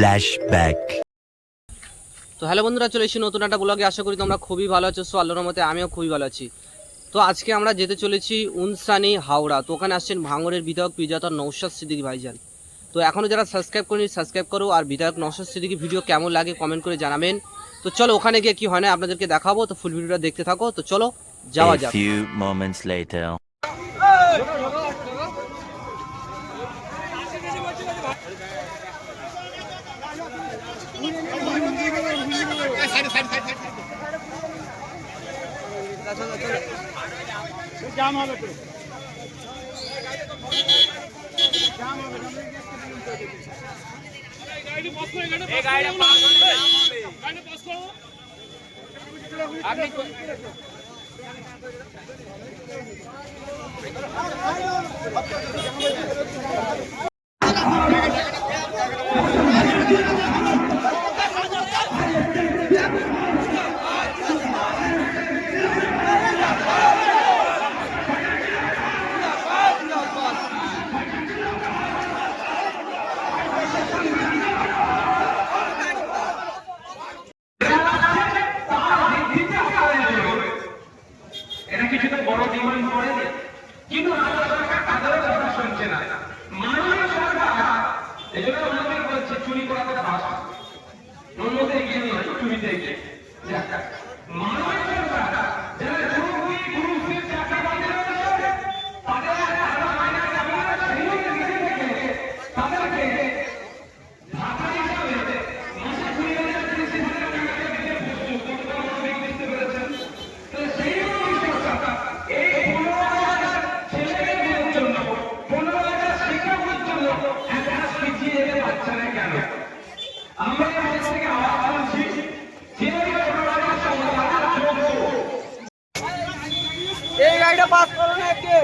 Flashback. তো hello বন্ধুরা চলে এসেছি নতুন একটা ব্লগে। আশা করি তোমরা খুবই ভালো আছো সো আল্লাহর মতে আমিও খুবই ভালো আছি। তো আজকে আমরা যেতে চলেছি উনসানি হাওড়া। তো ওখানে আসছেন ভাঙড়ের বিধায়ক বিজাতা নৌশাদ সিদ্দিকী ভাইজান। তো এখনও যারা সাবস্ক্রাইব করেনি সাবস্ক্রাইব করো আর বিধায়ক নৌশাদ সিদ্দিকী ভিডিও কেমন লাগে কমেন্ট করে জানাবেন। তো চলো ওখানে গিয়ে কি হয় না আপনাদেরকে দেখাবো। তো ফুল ভিডিওটা দেখতে থাকো। তো চলো যাওয়া A যাক few moments later. এরা কিছুটা বড় ডিমান্ড করে কিন্তু রাজ্য সরকার তাদেরও কথা শুনছে না মাননীয় সরকার এই জন্য অনেকে বলছে চুরি করা তো বাস অন্যতে এগিয়ে নিয়ে আসো, চুরিতে এগিয়ে যাক, মাননীয় সরকার যারা পুরোপুরি পুরুষদের চাকরি বাদে রয়েছে, তাদের একটা আলাদা মাইনে দাবি করে, সেই দিকে থেকে তাদেরকে ভাতা হিসাবে মাসে কুড়ি হাজার তিরিশ হাজার টাকা দিয়ে বসছে। কত বড় অনেক বুঝতে পেরেছেন? তো সেই মাননীয় সরকার এই পনেরো হাজার ছেলেমেয়েদের জন্য পনেরো হাজার শিক্ষকের জন্য এক হাত পিছিয়ে যেতে পারছে না কেন আমরা এই মঞ্চ থেকে আওয়াজ তুলছি যেভাবে পনেরো হাজার সমাধান যোগ্য এই গাড়িটা পাস করো না একটু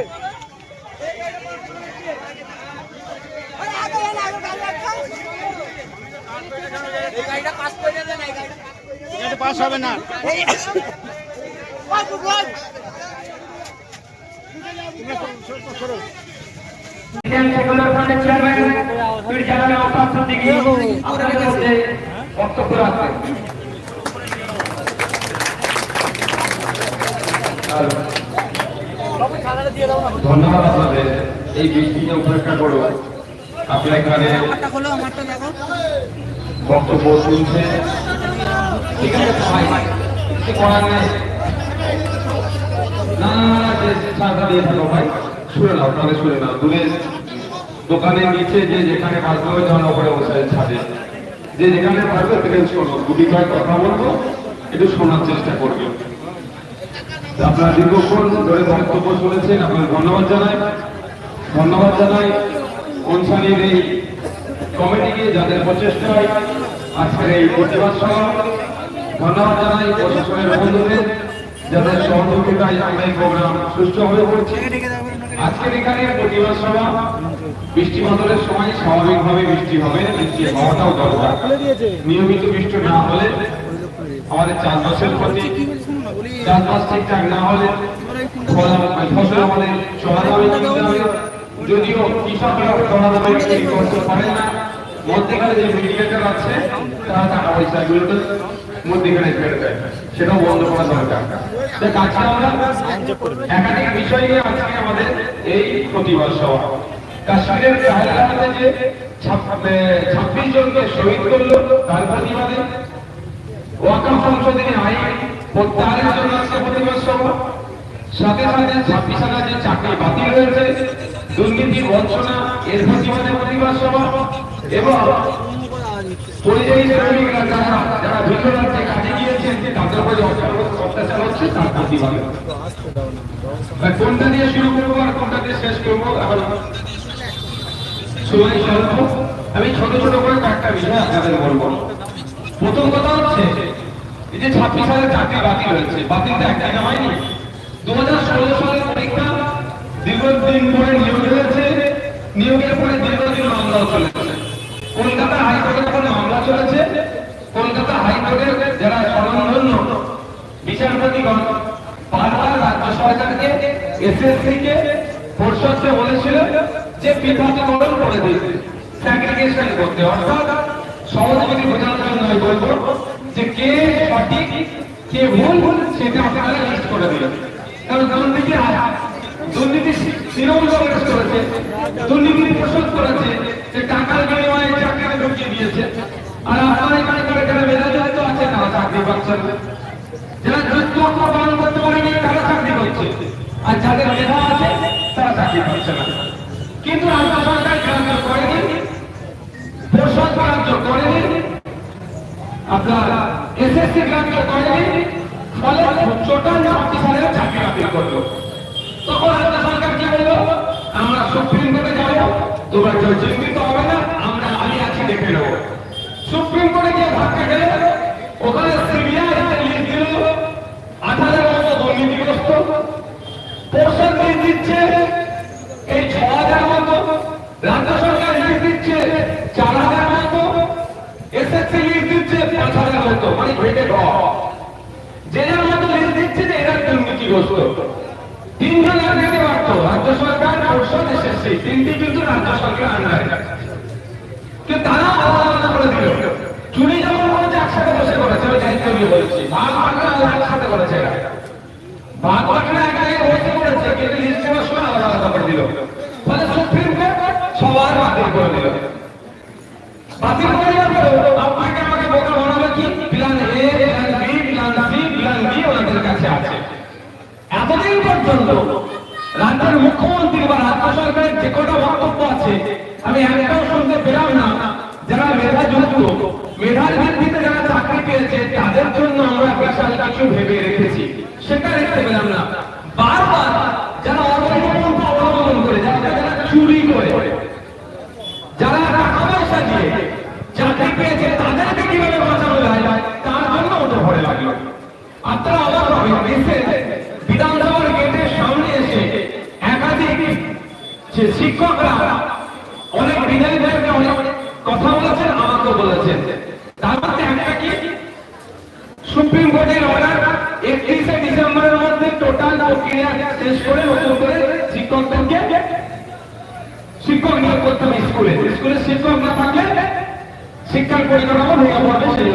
পাস হবে না চেয়ারম্যান পীর জালাল আওতাব সিদ্দিকী আপনাদের মধ্যে বক্তব্য রাখবেন ধন্যবাদ আপনাদের। এই বৃষ্টিকে উপেক্ষা করো। আপনারা এখানে বক্তব্য শুনছে আছে করার নেই। না না না যে দিয়ে থাকো ভাই শুনে নাও তাহলে শুনে নাও দূরে দোকানের নিচে যে যেখানে বাঁচবে ওই জন ওপরে বসে ছাদে। যে যেখানে পারবে সেখানে শোনো গুটি কয়েক কথা বলব, একটু শোনার চেষ্টা করবে। আপনারা দীর্ঘক্ষণ ধরে বক্তব্য শুনেছেন, আপনাদের ধন্যবাদ জানাই। ধন্যবাদ জানাই অনুষ্ঠানের এই কমিটিকে, যাদের প্রচেষ্টায় আজকের এই প্রতিবাদ সভা। ধন্যবাদ জানাই প্রশাসনের বন্ধুদের, যাদের সহযোগিতায় আমরা এই প্রোগ্রাম সুষ্ঠুভাবে করছি আজকের এখানে প্রতিবাদ সভা, বৃষ্টি বাদলের সময় স্বাভাবিকভাবে বৃষ্টি হবে, বৃষ্টি হওয়াটাও দরকার। নিয়মিত বৃষ্টি না হলে আমাদের চাষবাসের ক্ষতি, চাষবাস ঠিকঠাক না হলে ফসল আমাদের চড়া যদিও কৃষকরা চড়া করতে পারে না, মধ্যেখানে যে মিডিয়েটার আছে, তারা টাকা পয়সা এগুলোতে মধ্যেখানে ফেলে দেয় সেটাও বন্ধ করা দরকার। একাধিক বিষয় নিয়ে আজকে আমাদের এই প্রতিবাদ সভা। কাশ্মীরের কাহেলাতে যে ছাব্বিশ জনকে শহীদ করল, তার প্রতিবাদে ওয়াকাম সংশোধনী আইন প্রত্যাহারের জন্য আজকে প্রতিবাদ সভা। সাথে সাথে ছাব্বিশ হাজার যে চাকরি বাতিল হয়েছে, দুর্নীতি, বঞ্চনা, এর প্রতিবাদে প্রতিবাদ সভা। এবং পরিযায়ী শ্রমিকরা যারা যারা ভিন্ন তাদের উপরে কোনটা দিয়ে শুরু করব আর কোনটা দিয়ে শেষ করব সময় স্বল্প। আমি ছোট ছোট করে কয়েকটা বিষয় আপনাদের বলব। প্রথম কথা হচ্ছে, এই যে ছাব্বিশ সালের চাকরি বাতিল হয়েছে বাতিলটা এক জায়গা হয়নি। দু হাজার ষোলো সালের পরীক্ষা দীর্ঘদিন পরে নিয়োগ হয়েছে। নিয়োগের পরে দীর্ঘদিন মামলাও চলেছে। কলকাতা হাইকোর্টে যখন মামলা চলেছে। কলকাতা হাইকোর্টের যারা বিচারপতিগণ বারবার রাজ্য সরকারকে এসএসসি কে পরিষদকে বলেছিল যে পৃথকীকরণ করে দিতে স্যাগ্রিগেশন করতে। অর্থাৎ সহযোগিতা বোঝানোর জন্য আমি বলব যে কে সঠিক, কে ভুল, সেটা আপনারা লিস্ট করে দিলেন। কারণ দুর্নীতি দুর্নীতি তৃণমূল কংগ্রেস করেছে, দুর্নীতি প্রশোধ করেছে, যে টাকার বিনিময়ে চাকরিতে ঢুকিয়ে দিয়েছে। আর আপনারা এখানে করে যারা মেধাযুক্ত আছে তারা চাকরি পাচ্ছেন না। যারা যোগ্য অক্ষর পালন করতে পারেনি, তারা চাকরি করছে আর যাদের মেধা আছে, তারা চাকরি পাচ্ছে না। কিন্তু রাজ্য সরকার গ্রাহ্য করেনি পরিষদ গ্রাহ্য করেনি, আপনার এসএসসি গ্রাহ্য করেনি, ফলে টোটাল ছাব্বিশ হাজার চাকরি বাতিল করল। তখন রাজ্য সরকার কি বলল? আমরা সুপ্রিম কোর্টে যাব তোমরা চিন্তিত হবে না, আমরা আমি আছি দেখে নেব। সুপ্রিম কোর্টে গিয়ে ধাক্কা গেলে ওখানে সিবিআই লিস্ট দিল আট হাজার মতো দুর্নীতিগ্রস্ত মতো রাজ্য সরকার লিস্ট দিচ্ছে তিনটি কিন্তু রাজ্য সরকার আন্ডারে কিন্তু তারা আলাদা করে দিল। চুরি যেমন করেছে একসাথে বসে করেছে ওই দায়িত্ব বলছি। ভাগ বাটনা একসাথে করেছে মুখ্যমন্ত্রী বা রাজ্য সরকারের যে কটা বক্তব্য আছে, আমি একটাও শুনতে পেলাম না। যারা মেধা যুক্ত মেধার যারা পেয়েছে, তাদের জন্য আমরা বিশাল কিছু ভেবে রেখেছি। সেটা দেখতে পেলাম না। বারবার যারা অবৈধ অবলম্বন করে, যারা যারা চুরি করে, যারা টাকা পয়সা দিয়ে চাকরি পেয়েছে তাদেরকে কীভাবে বাঁচানো যায়, তার জন্য ওটা ভরে লাগল। আপনারা অবাক হবেন এসে বিধানসভার গেটের সামনে এসে একাধিক যে শিক্ষকরা, অনেক বিধায়কদেরকে অনেক কথা বলেছেন, আমাকেও বলেছেন। তার মধ্যে একটা কি? সুপ্রিম কোর্টের অর্ডার একত্রিশে প্রক্রিয়া শেষ করে নতুন করে শিক্ষকদেরকে শিক্ষক নিয়োগ করতে হবে স্কুলে। স্কুলে শিক্ষক না থাকলে শিক্ষার পরিকাঠামো ভেঙে পড়বে সেই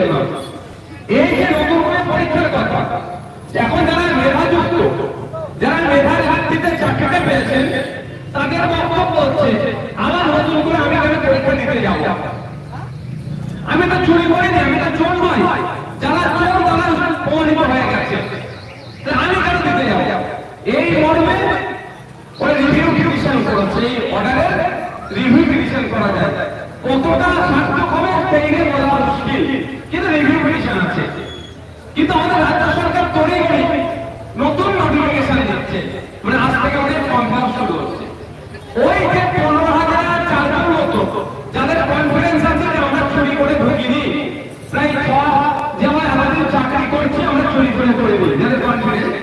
আমি তো চুরি করিনি, আমি তো চোর নই, যারা চোর তারা হয়ে গেছে। আমি কেন দিতে যাব এই মর্মে ওরা রিভিউ পিটিশন করেছে অর্ডারের রিভিউ করা যায়। কতটা সার্থক হবে সেই নিয়ে বলা মুশকিল। কিন্তু রিভিউ আছে। কিন্তু আমাদের রাজ্য সরকার তৈরি করে নতুন নোটিফিকেশন দিচ্ছে। মানে আজ থেকে অনেক কনফার্ম শুরু হচ্ছে। ওই যে পনেরো হাজার চারজন মতো যাদের কনফিডেন্স আছে যে আমরা চুরি করে ঢুকিনি প্রায় ছ যে আমরা আমাদের চাকরি করছি আমরা চুরি করে করে দিই যাদের কনফিডেন্স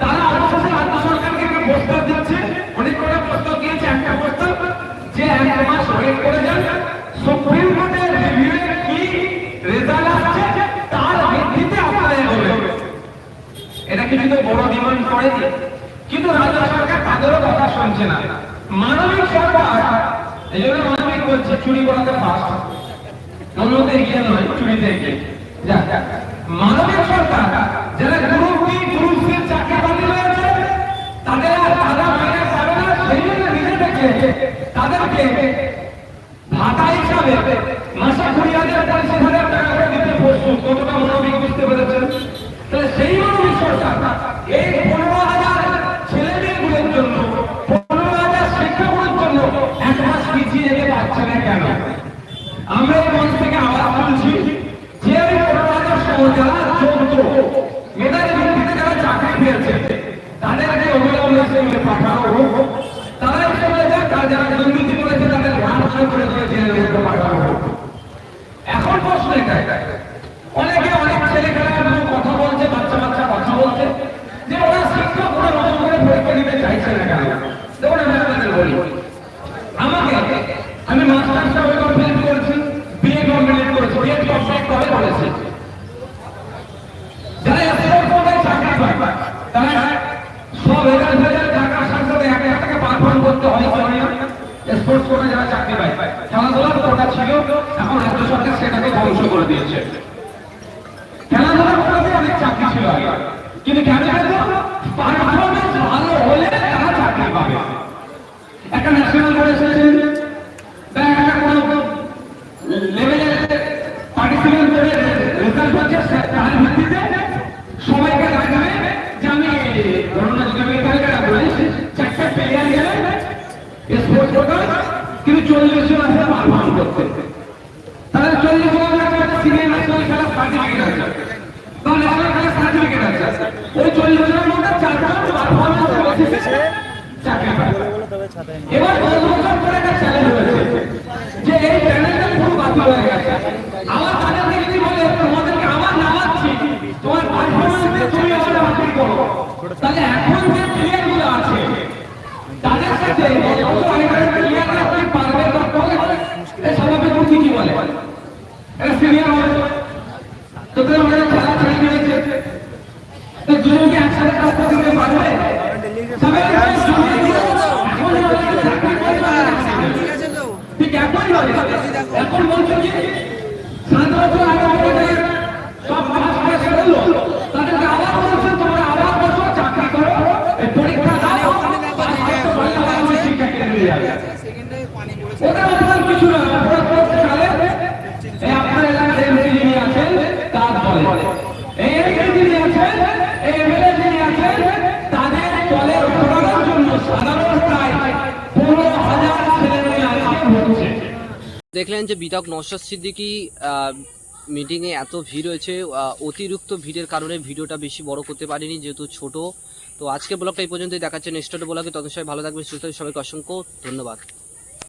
তারা অবশেষে রাজ্য সরকারকে একটা প্রস্তাব দিচ্ছে অনেক কটা প্রস্তাব দিয়েছে একটা প্রস্তাব যে এক মাস ওয়েট করে যান সুপ্রিম কোর্টের রিভিউয়ে কি তাদের আর তারা মেনে পাবে না সেই জন্য নিজে তাদেরকে ভাতা হিসাবে মাসে কুড়ি হাজার পঁচিশ হাজার টাকা করে দিতে প্রস্তুত কতটা মানবিক বুঝতে পেরেছেন তাহলে সেই মানবিক সরকার এই পনেরো হাজার ছেলে মেয়েগুলোর জন্য পনেরো হাজার শিক্ষাগুলোর জন্য এক মাস পিছিয়ে যেতে পারছে না কেন আমরা এই মঞ্চ থেকে আওয়াজ তুলছি যে ওই পনেরো হাজার সহ যারা যোগ্য মেধার ভিত্তিতে যারা চাকরি পেয়েছে তাদেরকে অবিলম্বে সেগুলো পাঠানো হোক তারা এসে বলে যাক তারা যারা দুর্নীতি করেছে তাদের ধান করে দিয়ে জেলে ভেতরে পাঠানো হোক এখন প্রশ্ন এটাই অনেকে অনেক ছেলে খেলা কথা বলছে বাচ্চা বাচ্চা কথা বলছে যে ওরা শিক্ষক ওরা নতুন করে পরীক্ষা দিতে খেলাধুলার কোটা ছিল, এখন রাজ্য সরকার সেটাকে ধ্বংস করে দিয়েছে। খেলাধুলার কোটাতে অনেক চাকরি ছিল আগে। কিন্তু পারফরমেন্স ভালো হলে তারা চাকরি পাবে একটা ন্যাশনাল বোর্ড এসেছেন একটা কোনো কিন্তু চল্লিশ জন আছে পারফর্ম করতে। তাহলে চল্লিশ জন সিনিয়র ন্যাশনাল খেলা সার্টিফিকেট আছে। বা ওই চল্লিশ জনের মধ্যে চারজন পারফরমেন্সের বেসিসে চাকরি পায় এবার দশ বছর একটা চ্যালেঞ্জ হয়েছে, যে এই চ্যানেলটা পুরো বাতিল হয়ে গেছে। আমার তাদেরকে যদি বলে, তোমাদেরকে আবার নামাচ্ছি। তোমার পারফরমেন্সে তুমি আবার বাতিল করো। তাহলে এখন যে প্লেয়ারগুলো আছে, তাদের সাথে অত আগেকার প্লেয়াররা কি পারবে বা করে এই স্বাভাবিক বুদ্ধি কি বলে এটা সিনিয়র হবে তোদের মনে খেলা ছেড়ে দিয়েছে তো দুজনকে একসাথে কাজ করতে দিতে পারবে সবাই এখন চাকরি করতে পারে না। ঠিক এখনই হবে এখন বলছো যে সাত বছর আগে আমাদের সব পাস করে ফেলল তাদেরকে আবার বলছো তোমরা আবার বসো চাকরি করো এই পরীক্ষা দাও পাস করতে পারলে আবার আমার শিক্ষা কেন্দ্রে যাবে ওটা আপনার কিছু না ওরা পরবর্তীকালে এই আপনার এলাকার এমপি যিনি আছেন তার বলে এই এমপি যিনি আছেন এই এমএলএ যিনি আছেন তাদের দলের ঘোরানোর জন্য সাধারণ প্রায় পনেরো হাজার ছেলে মেয়ে আজকে হচ্ছে দেখলেন যে বিধায়ক নৌশাদ সিদ্দিকি মিটিংয়ে এত ভিড় হয়েছে অতিরিক্ত ভিড়ের কারণে ভিডিওটা বেশি বড় করতে পারিনি যেহেতু ছোট। তো আজকে ব্লগটা এই পর্যন্তই, দেখাচ্ছে নেক্সট ব্লগে। তত সবাই ভালো থাকবেন, সুস্থ। সবাইকে অসংখ্য ধন্যবাদ।